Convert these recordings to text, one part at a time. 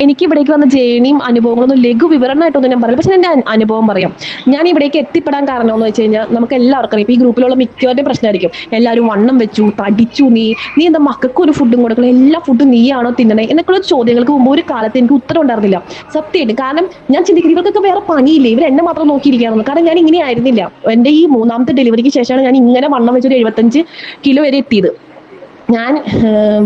എനിക്ക് ഇവിടേക്ക് വന്ന ജേണിയും അനുഭവങ്ങളൊന്നും ലഘു വിവരണമായിട്ടൊന്നും ഞാൻ പറയില്ല. പക്ഷെ എന്റെ അന- അനുഭവം പറയാം. ഞാൻ ഇവിടേക്ക് എത്തിപ്പെടാൻ കാരണം എന്ന് വെച്ച് കഴിഞ്ഞാൽ നമുക്ക് എല്ലാവർക്കും അറിയാം. ഈ ഗ്രൂപ്പിലുള്ള മിക്കവരുടെ പ്രശ്നമായിരിക്കും. എല്ലാവരും വണ്ണം വെച്ചു തടിച്ചു നീ നീ എന്താ മക്കൾക്ക് ഒരു ഫുഡും കൊടുക്കണം എല്ലാ ഫുഡും നീയാണോ തിന്നണേ? എന്നൊക്കെയുള്ള ചോദ്യങ്ങൾക്ക് മുമ്പ് ഒരു കാലത്ത് എനിക്ക് ഉത്തരം ഉണ്ടായിരുന്നില്ല. സത്യമായിട്ട്. കാരണം ഞാൻ ചിന്തിക്കുന്നത് ഇവർക്കൊക്കെ വേറെ പണിയില്ലേ? ഇവർ എന്നെ മാത്രം നോക്കിയിരിക്കുകയാണെന്ന്. കാരണം ഞാൻ ഇങ്ങനെ ആയിരുന്നില്ല. എന്റെ ഈ മൂന്നാമത്തെ ഡെലിവറിക്ക് ശേഷമാണ് ഞാൻ ഇങ്ങനെ വണ്ണം വെച്ചൊരു എഴുപത്തഞ്ച് കിലോ വരെ എത്തിയത്. ഞാൻ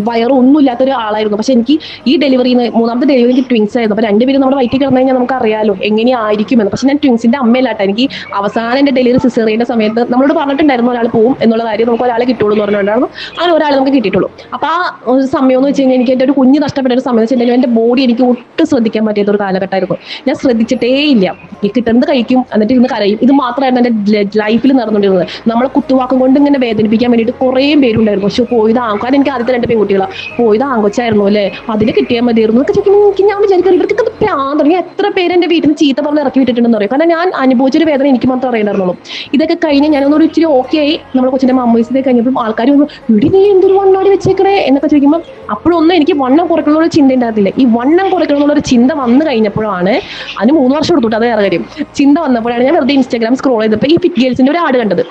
വയറൊന്നും ഇല്ലാത്ത ഒരു ആളായിരുന്നു. പക്ഷെ എനിക്ക് ഈ ഡെലിവറി മൂന്നാമത്തെ ഡെലിവറി എനിക്ക് ട്വിൻസ് ആയിരുന്നു. അപ്പൊ രണ്ടുപേരും നമ്മുടെ വയറ്റിൽ കിടന്നു കഴിഞ്ഞാൽ നമുക്ക് അറിയാലോ എങ്ങനെയായിരിക്കുമെന്ന്. പക്ഷെ ഞാൻ ട്വിൻസിന്റെ അമ്മയിലാട്ടോ എനിക്ക് അവസാനം എന്റെ ഡെലിവറി സിസേറിയുടെ സമയത്ത് നമ്മളോട് പറഞ്ഞിട്ടുണ്ടായിരുന്നു ഒരാൾ പോവും എന്നുള്ള കാര്യം നമുക്ക് ഒരാളെ കിട്ടുള്ളൂ എന്ന് പറഞ്ഞിട്ടുണ്ടായിരുന്നു. അങ്ങനെ ഒരാളെ നമുക്ക് കിട്ടിയിട്ടുള്ളൂ. അപ്പോൾ ആ ഒരു സമയം എന്ന് വെച്ച് കഴിഞ്ഞാൽ എനിക്ക് എന്റെ ഒരു കുഞ്ഞ് നഷ്ടപ്പെട്ട ഒരു സമയം എന്ന് വെച്ചിട്ടുണ്ടെങ്കിൽ എന്റെ ബോഡി എനിക്ക് ഒട്ടും ശ്രദ്ധിക്കാൻ പറ്റാത്ത ഒരു കാലഘട്ടമായിരുന്നു. ഞാൻ ശ്രദ്ധിച്ചിട്ടേ ഇല്ല ഈ കിട്ടുന്നത് കഴിക്കും എന്നിട്ട് ഇരുന്ന് കരയും. ഇത് മാത്രമായിരുന്നു എന്റെ ലൈഫിൽ നടന്നുകൊണ്ടിരുന്നത്. നമ്മളെ കുത്തുവാക്കം കൊണ്ട് ഇങ്ങനെ വേദനിപ്പിക്കാൻ വേണ്ടിയിട്ട് കുറേ പേരുണ്ടായിരുന്നു. പക്ഷെ പോയത് കാരണം എനിക്ക് ആദ്യത്തെ രണ്ട് പെൺകുട്ടികളാണ് പോയത് ആങ്കൊച്ചായിരുന്നു അല്ലേ? അതിന് കിട്ടിയാൽ മതിയായിരുന്നു എന്നൊക്കെ ചോദിക്കുമ്പോൾ എനിക്ക് ഞാൻ വിചാരിക്കുന്നത് ഇവർക്ക് ഇത് തുടങ്ങി. എത്ര പേര് എന്റെ വീട്ടിൽ നിന്ന് ചീത്ത പറഞ്ഞ് ഇറക്കി വിട്ടിട്ടുണ്ടെന്ന് അറിയാം? കാരണം ഞാൻ അനുഭവിച്ചൊരു വേദന എനിക്ക് മാത്രം അറിയണ്ടായിരുന്നുള്ളൂ ഇതൊക്കെ കഴിഞ്ഞ് ഞാനൊന്നൊരു ഇച്ചിരി ഓക്കെ ആയി. നമ്മുടെ കൊച്ചിന്റെ മമ്മീസിനെ കഴിഞ്ഞപ്പോൾ ആൾക്കാർ ഇടി നീ എന്തൊരു വണ്ണാടി വെച്ചേക്കണേ? എന്നൊക്കെ ചോദിക്കുമ്പോൾ അപ്പോഴൊന്നും എനിക്ക് വണ്ണം കുറയ്ക്കണമെന്നുള്ള ചിന്ത ഉണ്ടായിരുന്നില്ല. ഈ വണ്ണം കുറയ്ക്കണമെന്നുള്ള ഒരു ചിന്ത വന്നു കഴിഞ്ഞപ്പോഴാണ് അതിന് മൂന്ന് വർഷം എടുത്തിട്ട് അത് വേറെ കാര്യം. ചിന്ത വന്നപ്പോഴാണ് ഞാൻ വെറുതെ ഇൻസ്റ്റാഗ്രാം സ്ക്രോൾ ചെയ്തപ്പോൾ ഈ ഫിറ്റ് ഗേൾസിന്റെ ഒരു ആട് കണ്ടത്.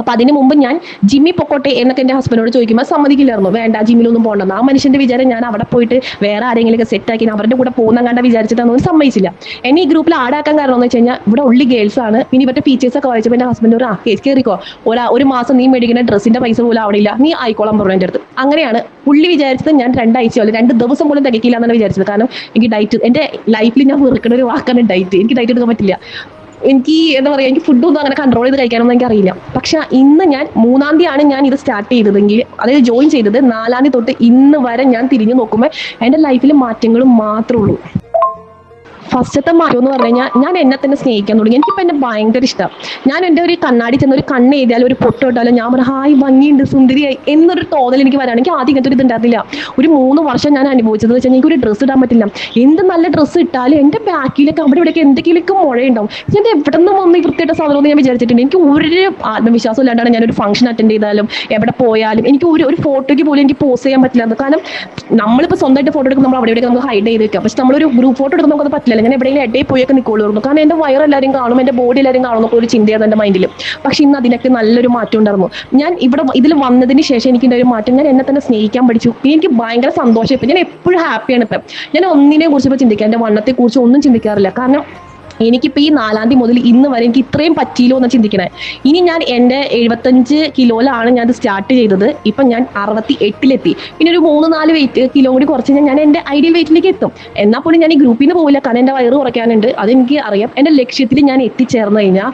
അപ്പൊ അതിന് മുമ്പ് ഞാൻ ജിമ്മി പൊക്കോട്ടെ എന്നൊക്കെ എന്റെ ഹസ്ബൻഡോട് ചോദിക്കുമ്പോൾ സമ്മതിക്കില്ലായിരുന്നു. വേണ്ട ജിമ്മിലൊന്നും പോകണ്ടെന്ന് ആ മനുഷ്യന്റെ വിചാരം ഞാൻ അവിടെ പോയിട്ട് വേറെ ആരെങ്കിലും സെറ്റ് ആക്കി അവരുടെ കൂടെ പോകുന്ന കണ്ട വിചാരിച്ചിട്ടൊന്നും സമ്മതിച്ചില്ല. എന്നെ ഈ ഗ്രൂപ്പിൽ ആടാക്കാൻ കാരണം എന്ന് വെച്ച് കഴിഞ്ഞാൽ ഇവിടെ ഉള്ളി ഗേൾസ് ആണ്. ഇനി ഇവരുടെ ഫീച്ചേഴ്സ് ഒക്കെ വായിച്ചപ്പോൾ എന്റെ ഹസ്ബൻഡ് ഒരു ആ കേസ് കയറിക്കോ ഒരാ ഒരു മാസം നീ മേടിക്കുന്ന ഡ്രസ്സിന്റെ പൈസ പോലും അവിടെ ഇല്ല. നീ ആയിക്കോളാൻ പറഞ്ഞു എന്റെ അടുത്ത്. അങ്ങനെയാണ് പുള്ളി വിചാരിച്ചത് ഞാൻ രണ്ടാഴ്ച അല്ല രണ്ട് ദിവസം പോലും തികക്കില്ല എന്നാണ് വിചാരിച്ചത്. കാരണം എനിക്ക് ഡയറ്റ് എന്റെ ലൈഫിൽ ഞാൻ വെറുക്കുന്ന ഒരു വാക്കാണ് ഡയറ്റ് എനിക്ക് ഡയറ്റ് എടുക്കാൻ പറ്റില്ല. എനിക്ക് എന്താ പറയുക എനിക്ക് ഫുഡൊന്നും അങ്ങനെ കൺട്രോൾ ചെയ്ത് കഴിക്കാനൊന്നും എനിക്ക് അറിയില്ല പക്ഷെ ഇന്ന് ഞാൻ മൂന്നാം തീയതിയാണ് ഞാൻ ഇത് സ്റ്റാർട്ട് ചെയ്തതെങ്കിൽ അതായത് ജോയിൻ ചെയ്തത് നാലാം തീയതി തൊട്ട് ഇന്ന് വരെ ഞാൻ തിരിഞ്ഞു നോക്കുമ്പോൾ എന്റെ ലൈഫിൽ മാറ്റങ്ങൾ മാത്രമേ ഉള്ളൂ. ഫസ്റ്റത്തെ മാറ്റം എന്ന് പറഞ്ഞു കഴിഞ്ഞാൽ ഞാൻ എന്നെ തന്നെ സ്നേഹിക്കാൻ തുടങ്ങി. എനിക്കിപ്പോൾ എന്നെ ഭയങ്കര ഇഷ്ടം. ഞാൻ എന്റെ ഒരു കണ്ണാടി ചെന്ന് ഒരു കണ്ണ് എഴുതിയാലും ഒരു പൊട്ട് ഇട്ടാലും ഞാൻ പറഞ്ഞു ഹായ് ഭംഗിയുണ്ട് സുന്ദരിയായി എന്നൊരു തോന്നൽ എനിക്ക് വരാണെങ്കിൽ ആദ്യം ഇങ്ങനത്തെ ഒരു ഇതുണ്ടായിരുന്നില്ല. ഒരു മൂന്ന് വർഷം ഞാൻ അനുഭവിച്ചത് വെച്ചാൽ എനിക്ക് ഒരു ഡ്രസ്സ് ഇടാൻ പറ്റില്ല. എന്ത് നല്ല ഡ്രസ്സ് ഇട്ടാലും എന്റെ ബാക്കിലൊക്കെ അവിടെ ഇവിടെയൊക്കെ എന്തെങ്കിലുമൊക്കെ മുഴയുണ്ടാവും. ഞാൻ എവിടെ നിന്ന് വന്ന് വൃത്തിയിട്ട വൃത്തിയുടെ സാധനം എന്ന് ഞാൻ വിചാരിച്ചിട്ടുണ്ട്. എനിക്ക് ഒരു ആത്മവിശ്വാസം ഇല്ലാണ്ടാണ് ഞാനൊരു ഫംഗ്ഷൻ അറ്റൻഡ് ചെയ്താലും എവിടെ പോയാലും എനിക്ക് ഒരു ഒരു ഫോട്ടോയ്ക്ക് പോലും എനിക്ക് പോസ്റ്റ് ചെയ്യാൻ പറ്റില്ല. കാരണം നമ്മളിപ്പോൾ സ്വന്തമായിട്ട് ഫോട്ടോ എടുക്കുമ്പോൾ നമ്മൾ അവിടെ ഇവിടെ നമുക്ക് ഹൈഡ് ചെയ്ത് വെക്കാം. പക്ഷെ നമ്മളൊരു ഗ്രൂപ്പ് ഫോട്ടോ എടുക്കുമ്പോൾ നമുക്കത് പറ്റില്ല ഞാൻ എവിടെയെങ്കിലും ഇടയിൽ പോയൊക്കെ നിൽക്കുള്ളൂ കാരണം എന്റെ വയർ എല്ലാവരും കാണും എന്റെ ബോഡി എല്ലാവരും കാണും ഒരു ചിന്തയായിരുന്നു എന്റെ മൈൻഡിൽ പക്ഷെ ഇന്ന് അതിനൊക്കെ നല്ലൊരു മാറ്റം ഉണ്ടായിരുന്നു. ഞാൻ ഇവിടെ ഇതിൽ വന്നതിന് ശേഷം എനിക്ക് ഒരു മാറ്റം ഞാൻ എന്നെ തന്നെ സ്നേഹിക്കാൻ പഠിച്ചു. എനിക്ക് ഭയങ്കര സന്തോഷം ഇപ്പം. ഞാൻ എപ്പോഴും ഹാപ്പിയാണ് ഇപ്പം. ഞാൻ ഒന്നിനെ കുറിച്ച് ഇപ്പോൾ ചിന്തിക്കാം എന്റെ വണ്ണത്തെ കുറിച്ച് ഒന്നും ചിന്തിക്കാറില്ല. കാരണം എനിക്കിപ്പോൾ ഈ നാലാം തീയതി മുതൽ ഇന്ന് വരെ എനിക്ക് ഇത്രയും പറ്റിയില്ലോ എന്ന് ചിന്തിക്കണേ. ഇനി ഞാൻ എന്റെ എഴുപത്തഞ്ച് കിലോയിലാണ് ഞാൻ സ്റ്റാർട്ട് ചെയ്തത്. ഇപ്പം ഞാൻ അറുപത്തി എട്ടിലെത്തി പിന്നെ ഒരു മൂന്ന് നാല് വെയിറ്റ് കിലോ കൂടി കുറച്ച് ഞാൻ ഞാൻ എന്റെ ഐഡിയൽ വെയിറ്റിലേക്ക് എത്തും. എന്നാൽ പോലും ഞാൻ ഈ ഗ്രൂപ്പിൽ നിന്ന് പോകില്ല കാരണം എന്റെ വയറ് കുറയ്ക്കാനുണ്ട്. അതെനിക്ക് അറിയാം. എന്റെ ലക്ഷ്യത്തിൽ ഞാൻ എത്തിച്ചേർന്ന് കഴിഞ്ഞാൽ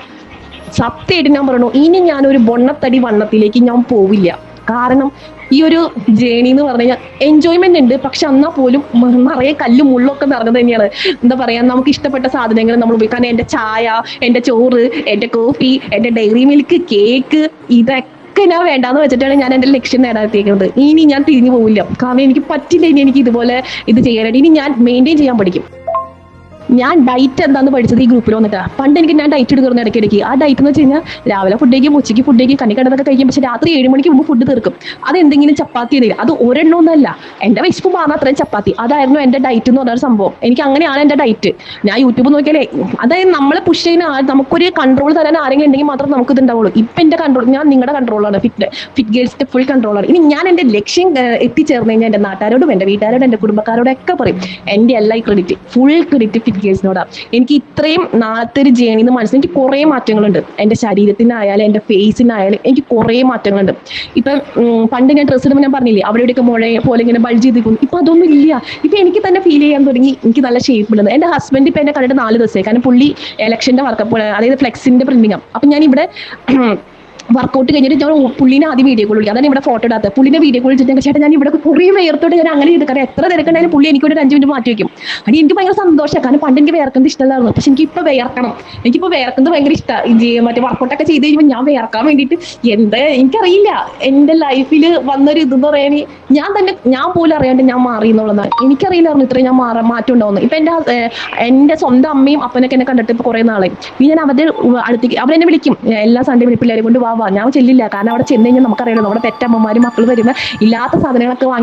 സത്യമായിട്ട് ഞാൻ പറഞ്ഞു ഇനി ഞാനൊരു ബൊണ്ണത്തടി വണ്ണത്തിലേക്ക് ഞാൻ പോവില്ല. കാരണം ഈ ഒരു ജേണി എന്ന് പറഞ്ഞു കഴിഞ്ഞാൽ എൻജോയ്മെന്റ് ഉണ്ട്. പക്ഷെ എന്നാൽ പോലും നിറയെ കല്ലും മുള്ളൊക്കെ നിറഞ്ഞത് തന്നെയാണ്. എന്താ പറയാ നമുക്ക് ഇഷ്ടപ്പെട്ട സാധനങ്ങൾ നമ്മൾ ഉപയോഗിക്കാൻ എന്റെ ചായ എന്റെ ചോറ് എന്റെ കോഫി എന്റെ ഡെയറി മിൽക്ക് കേക്ക് ഇതൊക്കെ ഞാൻ വേണ്ടാന്ന് വെച്ചിട്ടാണ് ഞാൻ എന്റെ ലക്ഷ്യം നേടാത്തിയേക്കുന്നത് ഇനി ഞാൻ തിരിഞ്ഞു പോവില്ല. കാരണം എനിക്ക് പറ്റില്ല ഇനി എനിക്ക് ഇതുപോലെ ഇത് ചെയ്യാനായിട്ട്. ഇനി ഞാൻ മെയിന്റെയിൻ ചെയ്യാൻ പഠിക്കും. ഞാൻ ഡയറ്റ് എന്താന്ന് പഠിച്ചത് ഈ ഗ്രൂപ്പിൽ വന്നിട്ടാ. പണ്ട് എനിക്ക് ഞാൻ ഡയറ്റ് എടുക്കുന്ന ഇടയ്ക്കിടയ്ക്ക്. ആ ഡയറ്റ് എന്ന് വെച്ച് കഴിഞ്ഞാൽ രാവിലെ ഫുഡ് ഉച്ചയ്ക്ക് ഫുഡ് കണ്ണി കണ്ടതൊക്കെ കഴിക്കും. പക്ഷെ രാത്രി ഏഴ് മണിക്ക് മുമ്പ് ഫുഡ് തീർക്കും. അത് എന്തെങ്കിലും ചപ്പാത്തി എന്തെങ്കിലും. അത് ഒരെണ്ണമൊന്നുമല്ല എന്റെ വിശപ്പ് മാറുന്ന അത്രയും ചപ്പാത്തി. അതായിരുന്നു എന്റെ ഡയറ്റ് എന്ന് പറഞ്ഞ സംഭവം. എനിക്ക് അങ്ങനെയാണ് എന്റെ ഡയറ്റ് ഞാൻ യൂട്യൂബ് നോക്കിയാലേ അതായത് നമ്മളെ പുഷ് ചെയ്യുന്ന നമുക്കൊരു കൺട്രോൾ തരാൻ ആരെങ്കിലും ഉണ്ടെങ്കിൽ മാത്രം നമുക്ക് ഇത് ഉണ്ടാവുള്ളൂ ഇപ്പം എന്റെ കൺട്രോൾ ഞാൻ നിങ്ങളുടെ കൺട്രോളാണ് ഫിറ്റ് ഫിറ്റ് ഗേൾസിന്റെ ഫുൾ കൺട്രോളാണ് ഇനി ഞാൻ എന്റെ ലക്ഷ്യം എത്തിച്ചേർന്ന് കഴിഞ്ഞാൽ എന്റെ നാട്ടുകാരോടും എന്റെ വീട്ടുകാരോടും എന്റെ കുടുംബക്കാരോടും ഒക്കെ പറയും. എന്റെ എല്ലാ ഈ ക്രെഡിറ്റ് ഫുൾ ക്രെഡിറ്റ് ഫിറ്റ് ഗേൾസിനോടാണ് എനിക്ക് ഇത്രയും നാളത്തെ ഒരു ജേണി എന്ന് മനസ്സിൽ എനിക്ക് കുറേ മാറ്റങ്ങളുണ്ട്. എന്റെ ശരീരത്തിനായാലും എന്റെ ഫേസിനായാലും എനിക്ക് കുറേ മാറ്റങ്ങളുണ്ട്. ഇപ്പം പണ്ട് ഞാൻ ഡ്രസ്സ് ഇടുമ്പോൾ ഞാൻ പറഞ്ഞില്ലേ അവിടെ ഇവിടെയൊക്കെ മുഴ പോലെ ഇങ്ങനെ ബൾജ് ചെയ്തിരിക്കുന്നു. ഇപ്പം അതൊന്നും ഇല്ല. ഇപ്പം എനിക്ക് തന്നെ ഫീൽ ചെയ്യാൻ തുടങ്ങി. എനിക്ക് നല്ല ഷേപ്പ് ഉള്ളത്. എന്റെ ഹസ്ബൻഡ് ഇപ്പം എന്നെ കണ്ടിട്ട് നാല് ദിവസമായി. കാരണം പുള്ളി എലക്ഷന്റെ വർക്കപ്പ് അതായത് ഫ്ലെക്സിന്റെ പ്രിന്റിങ്ങാണ് അപ്പം ഞാൻ ഇവിടെ വർക്കൗട്ട് കഴിഞ്ഞിട്ട് ഞാൻ പുള്ളിനെ ആദ്യം വീഡിയോ കോൾ വിളിക്കും. അതാണ് ഇവിടെ ഫോട്ടോ ഇടാത്തത് പുള്ളിനെ വീഡിയോ കോൾ ചെയ്തിട്ട് ചേട്ടാ ഞാൻ ഇവിടെ കുറേ വേർത്തോട്ട് ഞാൻ അങ്ങനെ ചെയ്ത്. കാരണം എത്ര തിരക്കുണ്ടായാലും പുള്ളി എനിക്ക് ഒരു അഞ്ച് മിനിറ്റ് മാറ്റി വയ്ക്കും അടി എനിക്ക് ഭയങ്കര സന്തോഷമാണ്. കാരണം പണ്ട് എനിക്ക് വേർക്കുന്നത് ഇഷ്ടമല്ലായിരുന്നു. പക്ഷെ എനിക്ക് ഇപ്പൊ വേർക്കണം. എനിക്കിപ്പോ വേർക്കുന്നത് ഭയങ്കര ഇഷ്ടമാണ് മറ്റേ വർക്കൗട്ടൊക്കെ ചെയ്ത് കഴിയുമ്പോൾ ഞാൻ വേർക്കാൻ വേണ്ടിയിട്ട് എന്താ എനിക്കറിയില്ല. എന്റെ ലൈഫിൽ വന്നൊരു ഇതെന്ന് പറയാൻ ഞാൻ തന്നെ ഞാൻ പോലും അറിയാണ്ട് ഞാൻ മാറി എന്നുള്ളതാണ്. എനിക്കറിയില്ലായിരുന്നു ഇത്രയും ഞാൻ മാറാൻ മാറ്റം ഉണ്ടാവുന്നത് ഇപ്പൊ എന്റെ എന്റെ സ്വന്തം അമ്മയും അപ്പനൊക്കെ എന്നെ കണ്ടിട്ട് ഇപ്പൊ കുറേ നാളായി. ഇനി ഞാൻ അവരുടെ അടുത്തേക്ക് അവരെന്നെ വിളിക്കും. എല്ലാ സൺഡേ പിള്ളേരെ കൊണ്ട് വാ ഞാൻ ചെല്ലില്ല. കാരണം അവിടെ ചെന്ന് കഴിഞ്ഞാൽ നമുക്കറിയാലോ നമ്മുടെ പെറ്റമ്മമാരും മക്കൾ വരുന്ന ഇല്ലാത്ത സാധനങ്ങളൊക്കെ വാങ്ങി